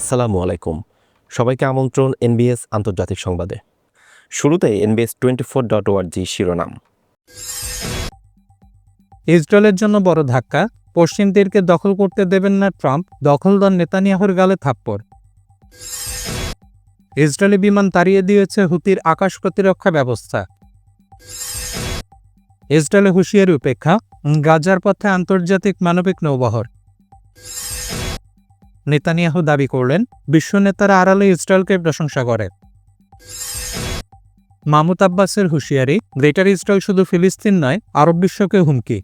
আসসালামু আলাইকুম। সবাইকে আমন্ত্রণ এনবিএস আন্তর্জাতিক সংবাদে। শুরুতে এনবিএস টোয়েন্টি ফোর ডট ওয়ার্জি শিরোনাম। ইসরায়েলের জন্য বড় ধাক্কা, পশ্চিম তীরকে দখল করতে দেবেন না ট্রাম্প, দখলদার নেতানিয়াহুর গালে থাপ্পড়। ইসরায়েলি বিমান তাড়িয়ে দিয়েছে হুতির আকাশ প্রতিরক্ষা ব্যবস্থা। ইসরায়েলে হুঁশিয়ারি উপেক্ষা গাজার পথে আন্তর্জাতিক মানবিক নৌবহর। নেতানিয়াহু দাবি করলেন, বিশ্ব নেতারা আড়ালে ইসরায়েলকে প্রশংসা করে। মাহমুদ আব্বাসের হুঁশিয়ারি, গ্রেটার ইসরায়েল শুধু ফিলিস্তিন নয়, আরব বিশ্বকে হুমকি।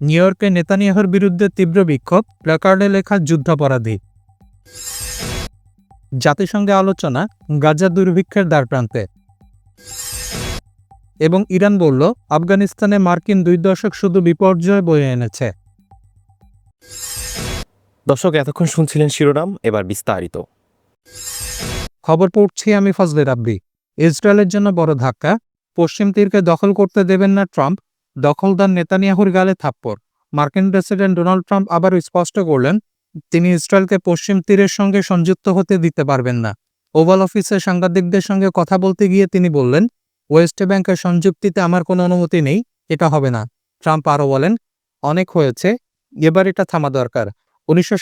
নিউ ইয়র্কে নেতানিয়াহুর বিরুদ্ধে তীব্র বিক্ষোভ প্ল্যাকার্ডে লেখা যুদ্ধাপরাধী। জাতিসংঘে আলোচনা, গাজা দুর্ভিক্ষের দ্বারপ্রান্তে। এবং ইরান বলল, আফগানিস্তানে মার্কিন দুই দশক শুধু বিপর্যয় বয়ে এনেছে। দর্শক, এতক্ষণ শুনছিলেন শিরোনাম, এবার বিস্তারিত। খবর পড়ছি আমি ফজলে রাব্বি। ইসরায়েলের জন্য বড় ধাক্কা। পশ্চিম তীরকে দখল করতে দেবেন না ট্রাম্প। দখলদার নেতানিয়াহুর গালে থাপ্পড়। মার্কিন প্রেসিডেন্ট ডোনাল্ড ট্রাম্প আবারও স্পষ্ট করলেন, তিনি ইসরায়েলকে পশ্চিম তীরের সঙ্গে সংযুক্ত হতে দিতে পারবেন না। ওভাল অফিসে সাংবাদিকদের সঙ্গে কথা বলতে গিয়ে তিনি বললেন, ওয়েস্ট ব্যাংকের সংযুক্তিতে আমার কোনো অনুমতি নেই, এটা হবে না। ট্রাম্প আরও বলেন, অনেক হয়েছে, এবার এটা থামা দরকার। উনিশশো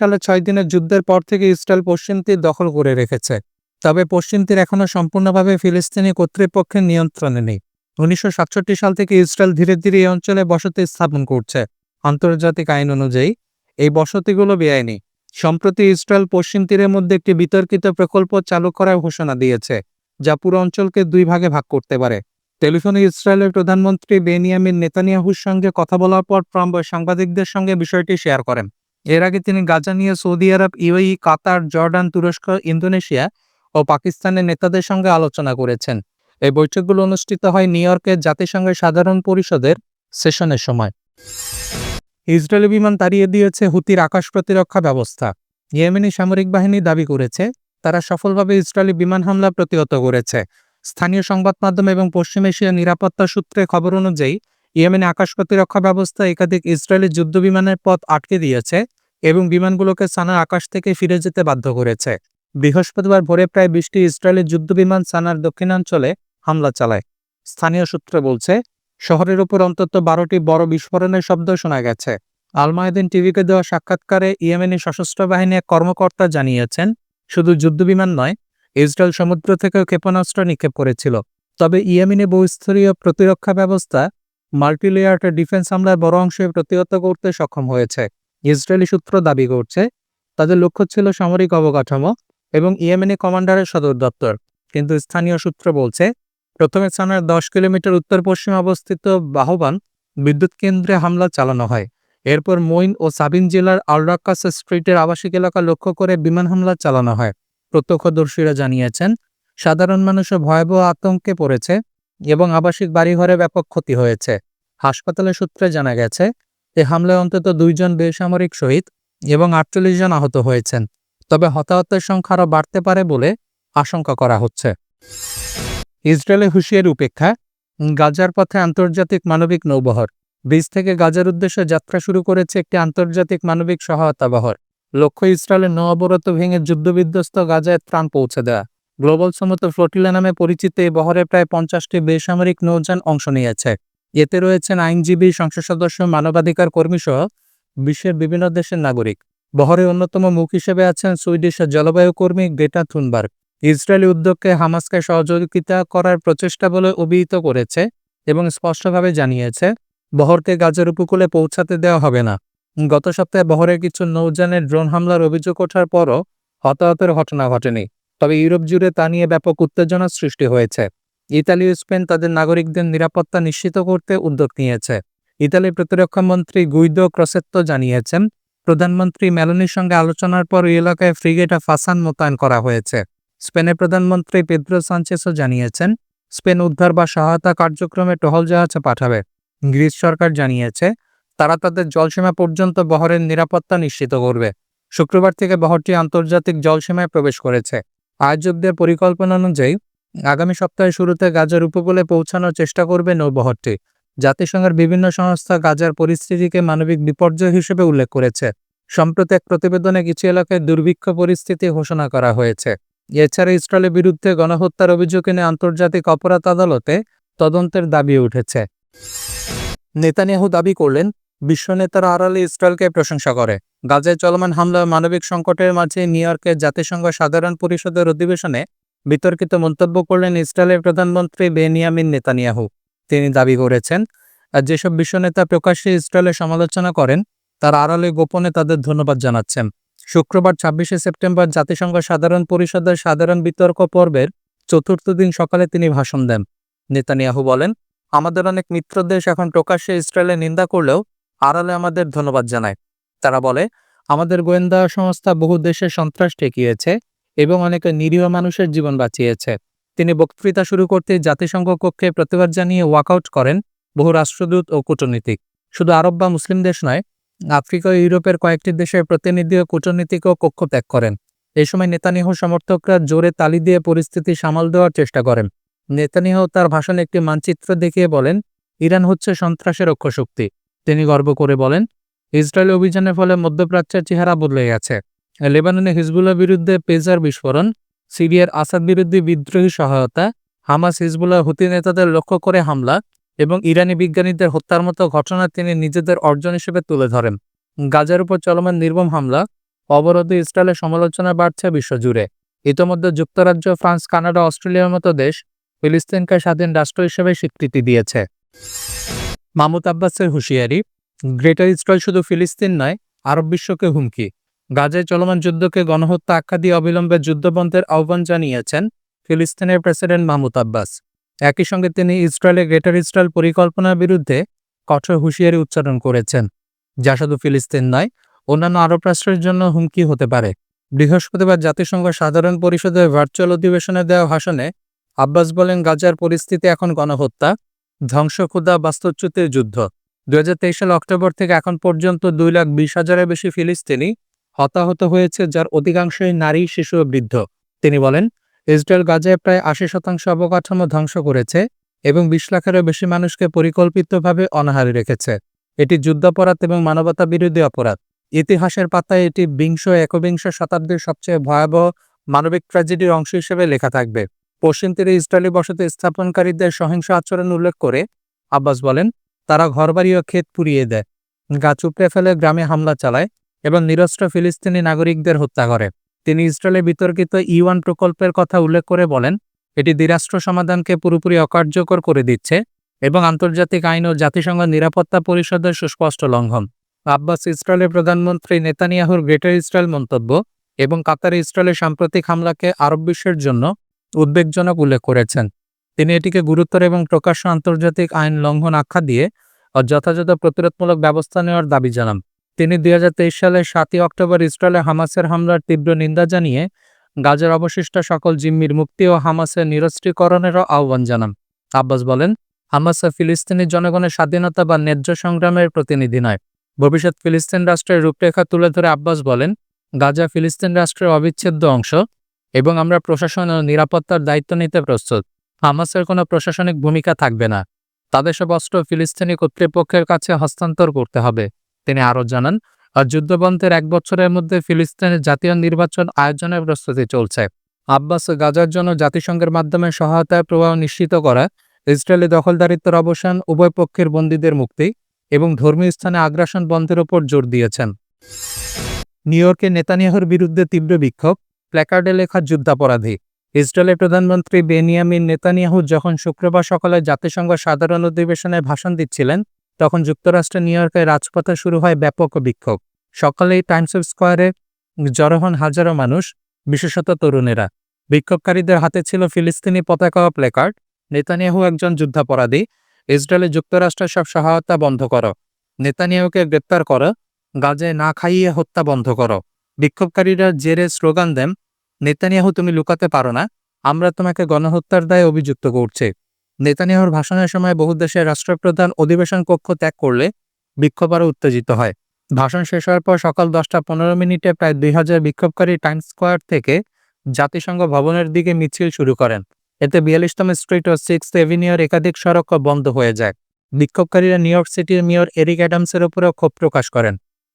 সালে ছয় দিনের যুদ্ধের পর থেকে ইসরায়েল পশ্চিম তীর দখল করে রেখেছে, তবে পশ্চিম তীর এখনও সম্পূর্ণভাবে ফিলিস্তিনি কর্তৃপক্ষের নিয়ন্ত্রণে নেই। উনিশশো সাতষট্টি সাল থেকে ইসরায়েল ধীরে ধীরে এই অঞ্চলে বসতি স্থাপন করছে। আন্তর্জাতিক আইন অনুযায়ী, এই বসতিগুলো বেআইনি। সম্প্রতি ইসরায়েল পশ্চিম তীরের মধ্যে একটি বিতর্কিত প্রকল্প চালু করার ঘোষণা দিয়েছে, যা পুরো অঞ্চলকে দুই ভাগে ভাগ করতে পারে। টেলিফোনে ইসরায়েলের প্রধানমন্ত্রী বেনিয়ামিন নেতানিয়াহুর সঙ্গে কথা বলার পর ট্রাম্প সাংবাদিকদের সঙ্গে বিষয়টি শেয়ার করেন। এর আগে তিনি গাজা নিয়ে সৌদি আরব, ইউএই, কাতার, জর্ডান, তুরস্ক, ইন্দোনেশিয়া ও পাকিস্তানের নেতাদের সঙ্গে আলোচনা করেছেন। এই বৈঠকগুলো অনুষ্ঠিত হয় নিউ ইয়র্কের জাতিসংঘের সাধারণ পরিষদের সেশনের সময়। ইসরায়েলি বিমান তাড়িয়ে দিয়েছে হুতির আকাশ প্রতিরক্ষা ব্যবস্থা। ইয়েমেনি সামরিক বাহিনী দাবি করেছে, তারা সফলভাবে ইসরায়েলি বিমান হামলা প্রতিহত করেছে। স্থানীয় সংবাদ মাধ্যম এবং পশ্চিম এশিয়া নিরাপত্তা সূত্রে খবর অনুযায়ী ইয়েমেনে আকাশ প্রতিরক্ষা ব্যবস্থা একাধিক ইসরায়েলি যুদ্ধ বিমানের পথ আটকে দিয়েছে এবং বিমানগুলোকে সানার আকাশ থেকে ফিরে যেতে বাধ্য করেছে। বৃহস্পতিবার ভোরে প্রায় বিশটি ইসরায়েলি যুদ্ধবিমান সানার দক্ষিণাঞ্চলে হামলা চালায়। স্থানীয় সূত্র বলছে, শহরের উপর অন্তত বারোটি বড় বিস্ফোরণের শব্দ শোনা গেছে। আলমায়দিন টিভিকে দেওয়া সাক্ষাৎকারে ইয়েমেনি সশস্ত্র বাহিনীর কর্মকর্তা জানিয়েছেন, শুধু যুদ্ধবিমান নয়, ইসরায়েল সমুদ্র থেকেও ক্ষেপণাস্ত্র নিক্ষেপ করেছিল। তবে ইয়েমেনে বহুস্তরীয় প্রতিরক্ষা ব্যবস্থা মাল্টিলেয়ার ডিফেন্স হামলার বড় অংশে প্রতিহত করতে সক্ষম হয়েছে। ইসরায়েলি সূত্র দাবি করছে, তাদের লক্ষ্য ছিল সামরিক অবকাঠামো এবং ইয়েমেনি কমান্ডারের সদর দপ্তর। কিন্তু স্থানীয় সূত্র বলছে, প্রথমে সানার দশ কিলোমিটার উত্তর পশ্চিমে অবস্থিত বাহবান বিদ্যুৎ কেন্দ্রে হামলা চালানো হয়। এরপর মইন ও সাবিন জেলার আলরাক্কাস স্ট্রিটের আবাসিক এলাকা লক্ষ্য করে বিমান হামলা চালানো হয়। প্রত্যক্ষদর্শীরা জানিয়েছেন, সাধারণ মানুষও ভয়াবহ আতঙ্কে পড়েছে এবং আবাসিক বাড়িঘরে ব্যাপক ক্ষতি হয়েছে। হাসপাতালের সূত্রে জানা গেছে, এ হামলায় অন্তত দুইজন বেসামরিক শহীদ এবং আটচল্লিশ জন আহত হয়েছেন। তবে হতাহতের সংখ্যা আরও বাড়তে পারে বলে আশঙ্কা করা হচ্ছে। ইসরায়েলে হুঁশিয়ারি উপেক্ষা গাজার পথে আন্তর্জাতিক মানবিক নৌবহর। ব্রিজ থেকে গাজার উদ্দেশ্যে যাত্রা শুরু করেছে একটি আন্তর্জাতিক মানবিক সহায়তা বহর। লক্ষ্য ইসরায়েলের নৌ অবরত ভেঙে যুদ্ধবিধ্বস্ত গাজায় ত্রাণ পৌঁছে দেওয়া। গ্লোবাল সমত ফ্লোটিলা নামে পরিচিত এই বহরে প্রায় পঞ্চাশটি বেসামরিক নৌযান অংশ নিয়েছে। এতে রয়েছেন আইনজীবী, সংসদ সদস্য, মানবাধিকার কর্মী সহ বিশ্বের বিভিন্ন দেশের নাগরিক। বহরে অন্যতম মুখ হিসেবে আছেন সুইডিশের জলবায়ু কর্মী গ্রেটা থুনবার্গ। ইসরায়েলি উদ্যোগকে হামাসকে সহযোগিতা করার প্রচেষ্টা বলে অভিহিত করেছে এবং স্পষ্টভাবে জানিয়েছে, বহরকে গাজার উপকূলে পৌঁছাতে দেওয়া হবে না। গত সপ্তাহে বহরে কিছু নৌযানের ড্রোন হামলার অভিযোগ ওঠার পরও হতাহতের ঘটনা ঘটেনি। তবে ইউরোপ জুড়ে তা নিয়ে ব্যাপক উত্তেজনার সৃষ্টি হয়েছে। ইতালি ও স্পেন তাদের নাগরিকদের নিরাপত্তা নিশ্চিত করতে উদ্যোগ নিয়েছে। ইতালির প্রতিরক্ষা মন্ত্রী গুইদো ক্রসেত্তো জানিয়েছেন, প্রধানমন্ত্রী মেলোনির সঙ্গে আলোচনার পর এই এলাকায় ফ্রিগেট ফাসান মোতায়েন করা হয়েছে। স্পেনের প্রধানমন্ত্রী পেদ্রো সানচেসও জানিয়েছেন, স্পেন উদ্ধার বা সহায়তা কার্যক্রমে টহল জাহাজ পাঠাবে। গ্রিস সরকার জানিয়েছে, তারা তাদের জলসীমা পর্যন্ত বহরের নিরাপত্তা নিশ্চিত করবে। শুক্রবার থেকে বহরটি আন্তর্জাতিক জলসীমায় প্রবেশ করেছে। আয়োজকদের পরিকল্পনা অনুযায়ী, আগামী সপ্তাহের শুরুতে গাজার উপকূলে পৌঁছানোর চেষ্টা করবে নৌবহরটি। জাতিসংঘের বিভিন্ন সংস্থা গাজার পরিস্থিতিকে মানবিক বিপর্যয় হিসেবে উল্লেখ করেছে। সম্প্রতি এক প্রতিবেদনে কিছু এলাকায় দুর্ভিক্ষ পরিস্থিতি ঘোষণা করা হয়েছে। এছাড়া ইসরায়েলের বিরুদ্ধে গণহত্যার অভিযোগ এনে আন্তর্জাতিক অপরাধ আদালতে তদন্তের দাবি উঠেছে। নেতানিয়াহু দাবি করলেন বিশ্ব নেতারা আড়ালে ইসরায়েলকে প্রশংসা করে। গাজায় চলমান হামলা মানবিক সংকটের মাঝে নিউ ইয়র্কে জাতিসংঘ সাধারণ পরিষদের অধিবেশনে বিতর্কিত মন্তব্য করলেন ইসরায়েলের প্রধানমন্ত্রী বেনিয়ামিন নেতানিয়াহু। তিনি দাবি করেছেন যেসব বিশ্বনেতা প্রকাশ্যে ইসরায়েলের সমালোচনা করেন, তার আড়ালে গোপনে তাদের ধন্যবাদ জানাচ্ছেন। শুক্রবার ছাব্বিশে সেপ্টেম্বর জাতিসংঘ সাধারণ পরিষদের সাধারণ বিতর্ক পর্বের চতুর্থ দিন সকালে তিনি ভাষণ দেন। নেতানিয়াহু বলেন, আমাদের অনেক মিত্র দেশ এখন প্রকাশ্যে ইসরায়েলের নিন্দা করলেও আড়ালে আমাদের ধন্যবাদ জানায়। তারা বলে, আমাদের গোয়েন্দা সংস্থা বহু দেশে সন্ত্রাস ঠেকিয়েছে এবং অনেক নিরীহ মানুষের জীবন বাঁচিয়েছে। তিনি বক্তৃতা শুরু করতে জাতিসংঘ কক্ষে প্রতিবাদ জানিয়ে ওয়াকআউট করেন বহু রাষ্ট্রদূত ও কূটনীতিক। শুধু আরব বা মুসলিম দেশ নয়, আফ্রিকা ও ইউরোপের কয়েকটি দেশের প্রতিনিধি ও কূটনীতিকও কক্ষ ত্যাগ করেন। এই সময় নেতানিয়াহু সমর্থকরা জোরে তালি দিয়ে পরিস্থিতি সামাল দেওয়ার চেষ্টা করেন। নেতানিয়াহু তার ভাষণে একটি মানচিত্র দেখিয়ে বলেন, ইরান হচ্ছে সন্ত্রাসের অক্ষশক্তি তিনি গর্ব করে বলেন, ইসরায়েল অভিযানের ফলে মধ্যপ্রাচ্যের চেহারা বদলে গেছে। লেবাননে হিজবুল্লাহ বিরুদ্ধে পেজার বিস্ফোরণ, সিরিয়ার আসাদ বিরুদ্ধে বিদ্রোহী সহায়তা, হামাস, হিজবুল্লাহ, হুতি নেতাদের লক্ষ্য করে হামলা এবং ইরানি বিজ্ঞানীদের হত্যার মতো ঘটনা তিনি নিজেদের অর্জন হিসেবে তুলে ধরেন। গাজার উপর চলমান নির্মম হামলা, অবরোধে ইসরায়েলের সমালোচনা বাড়ছে বিশ্বজুড়ে। ইতোমধ্যে যুক্তরাজ্য, ফ্রান্স, কানাডা, অস্ট্রেলিয়ার মতো দেশ ফিলিস্তিনকে স্বাধীন রাষ্ট্র হিসেবে স্বীকৃতি দিয়েছে। মামুদ আব্বাসের হুঁশিয়ারি, গ্রেটার ইসরায়েল শুধু ফিলিস্তিন নয়, আরব বিশ্বকে হুমকি। গাজায় চলমান যুদ্ধকে গণহত্যা আখ্যা দিয়ে অবিলম্বে যুদ্ধবন্ধের আহ্বান জানিয়েছেন ফিলিস্তিনের প্রেসিডেন্ট মাহমুদ আব্বাস। একই সঙ্গে তিনি ইসরায়েলের গ্রেটার ইসরায়েল পরিকল্পনার বিরুদ্ধে কঠোর হুঁশিয়ারি উচ্চারণ করেছেন, যা শুধু ফিলিস্তিন নয়, অন্যান্য আরব রাষ্ট্রের জন্য হুমকি হতে পারে। বৃহস্পতিবার জাতিসংঘ সাধারণ পরিষদের ভার্চুয়াল অধিবেশনে দেওয়া ভাষণে আব্বাস বলেন, গাজার পরিস্থিতি এখন গণহত্যা ধ্বংসক্ষুদা বাস্তুচ্যুতির যুদ্ধ। দু সাল অক্টোবর থেকে এখন পর্যন্ত দুই লাখ বিশ হাজারের বেশি ফিলিস্তিনি হতাহত হয়েছে, যার অধিকাংশই নারী, শিশু ও বৃদ্ধ। তিনি বলেন, ইসরায়েল গাজায় প্রায় আশি শতাংশ অবকাঠামো ধ্বংস করেছে এবং বিশ লাখেরও বেশি মানুষকে পরিকল্পিতভাবে অনাহারে রেখেছে। এটি যুদ্ধাপরাধ এবং মানবতা বিরোধী অপরাধ। ইতিহাসের পাতায় এটি বিংশ, একবিংশ শতাব্দীর সবচেয়ে ভয়াবহ মানবিক ট্র্যাজেডির অংশ হিসেবে লেখা থাকবে। পশ্চিম তীরে ইসরায়েলি বসতি স্থাপনকারীদের সহিংস আচরণ উল্লেখ করে আব্বাস বলেন, তারা ঘরবাড়ি ও ক্ষেত পুড়িয়ে দেয় গাছ উপড়ে ফেলে গ্রামে হামলা চালায় এবং নিরস্ত্র ফিলিস্তিনি নাগরিকদের হত্যা করে। তিনি ইসরায়েলের বিতর্কিত ইওয়ান প্রকল্পের কথা উল্লেখ করে বলেন, এটি দ্বিরাষ্ট্র সমাধানকে পুরোপুরি অকার্যকর করে দিচ্ছে এবং আন্তর্জাতিক আইন ও জাতিসংঘ নিরাপত্তা পরিষদের সুস্পষ্ট লঙ্ঘন। আব্বাস ইসরায়েলের প্রধানমন্ত্রী নেতানিয়াহুর গ্রেটার ইসরায়েল মন্তব্য এবং কাতারে ইসরায়েলের সাম্প্রতিক হামলাকে আরব বিশ্বের জন্য উদ্বেগজনক উল্লেখ করেছেন। তিনি এটিকে গুরুতর এবং প্রকাশ্য আন্তর্জাতিক আইন লঙ্ঘন আখ্যা দিয়ে যথাযথ প্রতিরোধমূলক ব্যবস্থা নেওয়ার দাবি জানান। তিনি দুই হাজার তেইশ সালের সাতই অক্টোবর ইসরায়েলে হামাসের হামলার তীব্র নিন্দা জানিয়ে গাজার অবশিষ্ট সকল জিম্মির মুক্তি ও হামাসের নিরস্ত্রীকরণেরও আহ্বান জানান। আব্বাস বলেন, হামাস ফিলিস্তিনি জনগণের স্বাধীনতা বা ন্যায্য সংগ্রামের প্রতিনিধি নয়। ভবিষ্যৎ ফিলিস্তিন রাষ্ট্রের রূপরেখা তুলে ধরে আব্বাস বলেন, গাজা ফিলিস্তিন রাষ্ট্রের অবিচ্ছেদ্য অংশ এবং আমরা প্রশাসন ও নিরাপত্তার দায়িত্ব নিতে প্রস্তুত। হামাসের কোনো প্রশাসনিক ভূমিকা থাকবে না। তাদের সব অস্ত্র ফিলিস্তিনি কর্তৃপক্ষের কাছে হস্তান্তর করতে হবে। তিনি আরও জানান, আর যুদ্ধবন্ধের এক বছরের মধ্যে ফিলিস্তিনের জাতীয় নির্বাচন আয়োজনের প্রস্তুতি চলছে। আব্বাস গাজার জন্য জাতিসংঘের মাধ্যমে সহায়তায় প্রবাহ নিশ্চিত করা, ইসরায়েলি দখলদারিত্বের অবসান, উভয় পক্ষের বন্দীদের মুক্তি এবং ধর্মীয় স্থানে আগ্রাসন বন্ধের ওপর জোর দিয়েছেন। নিউ ইয়র্কে নেতানিয়াহুর বিরুদ্ধে তীব্র বিক্ষোভ প্ল্যাকার্ডে লেখা যুদ্ধাপরাধী। ইসরায়েলের প্রধানমন্ত্রী বেনিয়ামিন নেতানিয়াহু যখন শুক্রবার সকালে জাতিসংঘ সাধারণ অধিবেশনে ভাষণ দিচ্ছিলেন, তখন যুক্তরাষ্ট্রের নিউ ইয়র্কের রাজপথে শুরু হয় ব্যাপক বিক্ষোভ। সকালেই টাইমস অফ স্কোয়ারে জড়ো হন হাজারো মানুষ, বিশেষত তরুণেরা। বিক্ষোভকারীদের হাতে ছিল ফিলিস্তিনি পতাকা ও প্লেকার্ড। নেতানিয়াহু একজন যুদ্ধাপরাধী। ইসরায়েলে যুক্তরাষ্ট্রের সব সহায়তা বন্ধ করো। নেতানিয়াহুকে গ্রেপ্তার করো। গাজে না খাইয়ে হত্যা বন্ধ করো। বিক্ষোভকারীরা জেরে স্লোগান দেন, নেতানিয়াহু, তুমি লুকাতে পারো না, আমরা তোমাকে গণহত্যার দায়ে অভিযুক্ত করছি। নেতানিয়াহুর ভাষণের সময় বহু দেশের রাষ্ট্রপ্রধান অধিবেশন কক্ষ ত্যাগ করলে বিক্ষোভ আরও উত্তেজিত হয়। ভাষণ শেষ হওয়ার পর সকাল দশটা পনেরো মিনিটে প্রায় দুই হাজার বিক্ষোভকারী টাইমস স্কোয়ার থেকে জাতিসংঘ ভবনের দিকে মিছিল শুরু করেন। এতে বিয়াল্লিশতম স্ট্রিট ও সিক্স এভিনিউর একাধিক সড়ক বন্ধ হয়ে যায়। বিক্ষোভকারীরা নিউ ইয়র্ক সিটির মেয়র এরিক অ্যাডামসের উপরেও ক্ষোভ প্রকাশ করেন।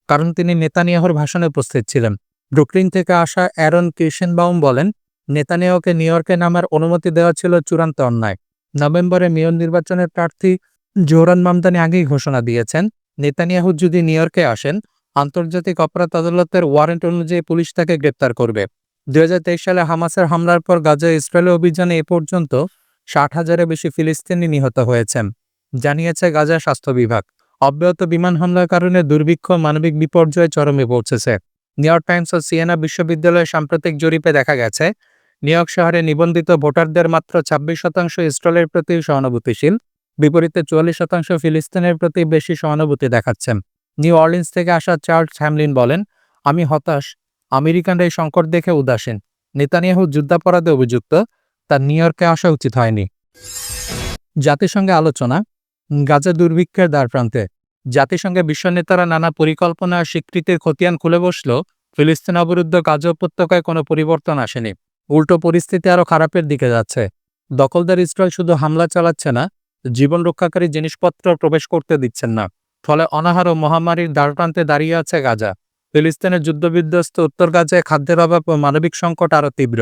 কারণ তিনি নেতানিয়াহুর ভাষণে উপস্থিত ছিলেন। ব্রুকলিন থেকে আসা অ্যারন কির্শেনবাউম বলেন, নেতানিয়াহুকে নিউ ইয়র্কে নামার অনুমতি দেওয়া ছিল চূড়ান্ত অন্যায়। নভেম্বরে মেয়র নির্বাচনের প্রার্থী জোহরান মামদানি আগেই ঘোষণা দিয়েছেন, নেতানিয়াহু যদি নিউ ইয়র্কে আসেন, আন্তর্জাতিক অপরাধ আদালতের ওয়ারেন্ট অনুযায়ী পুলিশ তাকে গ্রেপ্তার করবে। দুই হাজার তেইশ সালে হামাসের হামলার পর গাজা ইসরায়েলের অভিযানে এ পর্যন্ত ষাট হাজারের বেশি ফিলিস্তিনি নিহত হয়েছেন, জানিয়েছে গাজা স্বাস্থ্য বিভাগ। অব্যাহত বিমান হামলার কারণে দুর্ভিক্ষ, মানবিক বিপর্যয় চরমে পৌঁছেছে। নিউ ইয়র্ক টাইমস ও সিয়েনা বিশ্ববিদ্যালয়ের সাম্প্রতিক জরিপে দেখা গেছে, নিউ ইয়র্ক শহরে নিবন্ধিত ভোটারদের মাত্র ছাব্বিশ শতাংশ ইসরায়েলের প্রতি সহানুভূতিশীল, বিপরীতে চুয়াল্লিশ শতাংশ ফিলিস্তিনের প্রতি বেশি সহানুভূতি দেখাচ্ছেন। নিউ অর্লিন্স থেকে আসা চার্লস হ্যামলিন বলেন, আমি হতাশ, আমেরিকানরা এই সংকট দেখে উদাসীন। নেতানিয়াহু যুদ্ধাপরাধে অভিযুক্ত, তার নিউ ইয়র্কে আসা উচিত হয়নি। জাতিসংঘে আলোচনা গাজা দুর্ভিক্ষের দ্বারপ্রান্তে জাতিসংঘে বিশ্ব নেতারা নানা পরিকল্পনা স্বীকৃতির খতিয়ান খুলে বসল। ফিলিস্তিন অবরুদ্ধ গাজা উপত্যকায় কোনো পরিবর্তন আসেনি। উল্টো পরিস্থিতি আরও খারাপের দিকে যাচ্ছে। দখলদার ইসরায়েল শুধু হামলা চালাচ্ছে না, জীবন রক্ষাকারী জিনিসপত্র প্রবেশ করতে দিচ্ছেন না। ফলে অনাহার ও মহামারীর দ্বারপ্রান্তে দাঁড়িয়ে আছে গাজা। ফিলিস্তিনের যুদ্ধবিধ্বস্ত উত্তর গাজায় খাদ্যের অভাব ও মানবিক সংকট আরও তীব্র।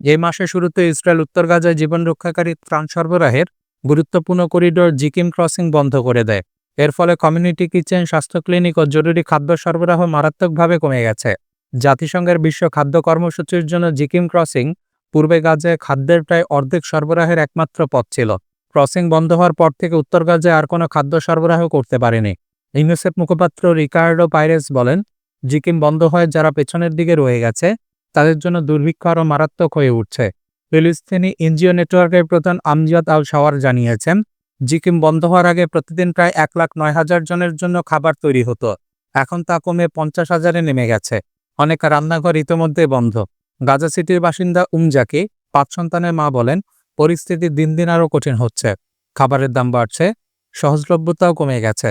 এই মাসের শুরুতে ইসরায়েল উত্তর গাজায় জীবন রক্ষাকারী ত্রাণ সরবরাহের গুরুত্বপূর্ণ করিডোর জিকিম ক্রসিং বন্ধ করে দেয়। এর ফলে কমিউনিটি কিচেন, স্বাস্থ্য ক্লিনিক ও জরুরি খাদ্য সরবরাহ মারাত্মকভাবে কমে গেছে। জাতিসংঘের বিশ্ব খাদ্য কর্মসূচির জন্য জিকিম ক্রসিং পূর্বে গাজায় খাদ্যের প্রায় অর্ধেক সরবরাহের একমাত্র পথ ছিল। ক্রসিং বন্ধ হওয়ার পর থেকে উত্তর গাজায় আর কোনো খাদ্য সরবরাহ করতে পারেনি। ইউনিসেফ মুখপাত্র রিকার্ডো পাইরেস বলেন, জিকিম বন্ধ হয় যারা পেছনের দিকে রয়ে গেছে, তাদের জন্য দুর্ভিক্ষ আরও মারাত্মক হয়ে উঠছে। ফিলিস্তিনি এনজিও নেটওয়ার্কের প্রধান আমজিয়াদ আল শাওয়ার জানিয়েছেন, জিকিম বন্ধ হওয়ার আগে প্রতিদিন প্রায় এক লাখ নয় হাজার জনের জন্য খাবার তৈরি হতো। এখন তা কমে পঞ্চাশ হাজারে নেমে গেছে। অনেক রান্নাঘর ইতোমধ্যে বন্ধ। গাজা সিটির বাসিন্দা উমজাকি পাঁচ সন্তানের মা বলেন, পরিস্থিতি দিন দিন আরও কঠিন হচ্ছে। খাবারের দাম বাড়ছে, সহজলভ্যতাও কমে গেছে।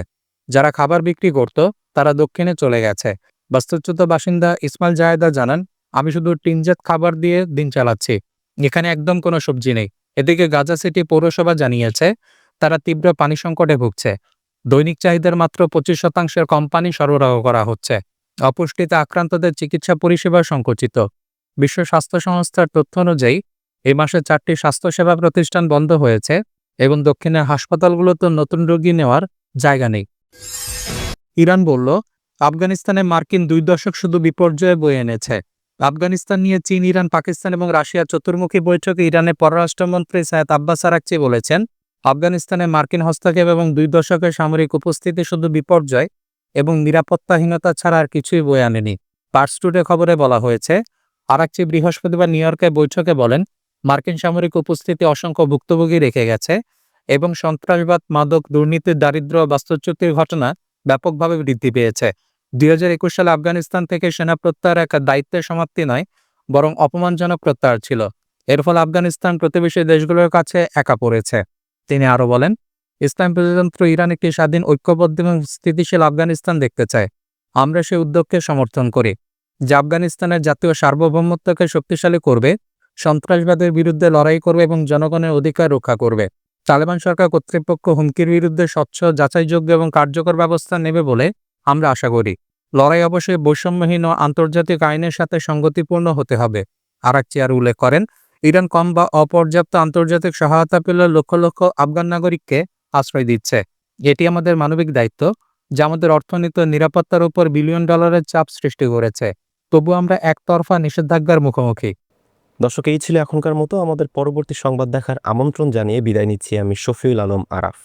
যারা খাবার বিক্রি করত, তারা দক্ষিণে চলে গেছে। বাস্তুচ্যুত বাসিন্দা ইসমাইল জায়েদা জানান, আমি শুধু টিনজাত খাবার দিয়ে দিন চালাচ্ছি। এখানে একদম কোনো সবজি নেই। এদিকে গাজা সিটি পৌরসভা জানিয়েছে, তারা তীব্র পানি সংকটে ভুগছে। দৈনিক চাহিদার মাত্র পঁচিশ শতাংশের কম পানি সরবরাহ করা হচ্ছে। অপুষ্টিতে আক্রান্তদের চিকিৎসা পরিষেবা সংকুচিত। বিশ্ব স্বাস্থ্য সংস্থার তথ্য অনুযায়ী এই মাসে চারটি স্বাস্থ্যসেবা প্রতিষ্ঠান বন্ধ হয়েছে এবং দক্ষিণের হাসপাতালগুলোতে নতুন রোগী নেওয়ার জায়গা নেই। ইরান বলল, আফগানিস্তানে মার্কিন দুই দশক শুধু বিপর্যয় বয়ে এনেছে। আফগানিস্তান নিয়ে চীন, ইরান, পাকিস্তান এবং রাশিয়ার চতুর্মুখী বৈঠকে ইরানের পররাষ্ট্রমন্ত্রী সায়েদ আব্বাস আরাকচি বলেছেন, আফগানিস্তানে মার্কিন হস্তক্ষেপ এবং দুই দশকের সামরিক উপস্থিতি শুধু বিপর্যয় এবং নিরাপত্তাহীনতা ছাড়া আর কিছুই বয়ে আনেনি। পার্স টুডে খবরে বলা হয়েছে আরাকচি বৃহস্পতিবার নিউ ইয়র্কে বৈঠকে বলেন, মার্কিন সামরিক উপস্থিতি অসংখ্য ভুক্তভোগী রেখে গেছে এবং সন্ত্রাসবাদ, মাদক, দুর্নীতি, দারিদ্র্য ও বাস্তুচ্যুতির ঘটনা ব্যাপকভাবে বৃদ্ধি পেয়েছে। দুই হাজার একুশ সালে আফগানিস্তান থেকে সেনা প্রত্যাহার এক দায়িত্বের সমাপ্তি নয়, বরং অপমানজনক প্রত্যাহার ছিল। এর ফলে আফগানিস্তান প্রতিবেশী দেশগুলোর কাছে একা পড়েছে। তিনি আরও বলেন, ইসলাম প্রজাতন্ত্র ইরান একটি স্বাধীন, ঐক্যবদ্ধ এবং স্থিতিশীল আফগানিস্তান দেখতে চায়। আমরা সেই উদ্যোগকে সমর্থন করি, যা আফগানিস্তানের জাতীয় সার্বভৌমত্বকে শক্তিশালী করবে, সন্ত্রাসবাদের বিরুদ্ধে লড়াই করবে এবং জনগণের অধিকার রক্ষা করবে। তালেবান সরকার কর্তৃপক্ষ হুমকির বিরুদ্ধে স্বচ্ছ, যাচাইযোগ্য এবং কার্যকর ব্যবস্থা নেবে বলে আমরা আশা করি। লড়াই অবশ্যই বৈষম্যহীন ও আন্তর্জাতিক আইনের সাথে সঙ্গতিপূর্ণ হতে হবে। আরাকচি আর উল্লেখ করেন, ইরান কম বা অপর্যাপ্ত আন্তর্জাতিক সহায়তা পেলে লক্ষ লক্ষ আফগান নাগরিককে আশ্রয় দিচ্ছে। এটি আমাদের মানবিক দায়িত্ব, যা আমাদের অর্থনীতি নিরাপত্তার উপর বিলিয়ন ডলারের চাপ সৃষ্টি করেছে। তবু আমরা একতরফা নিষেধাজ্ঞার মুখোমুখি। দর্শক, এই ছিল এখনকার মতো। আমাদের পরবর্তী সংবাদ দেখার আমন্ত্রণ জানিয়ে বিদায় নিচ্ছি আমি শফিউল আলম আরাফ।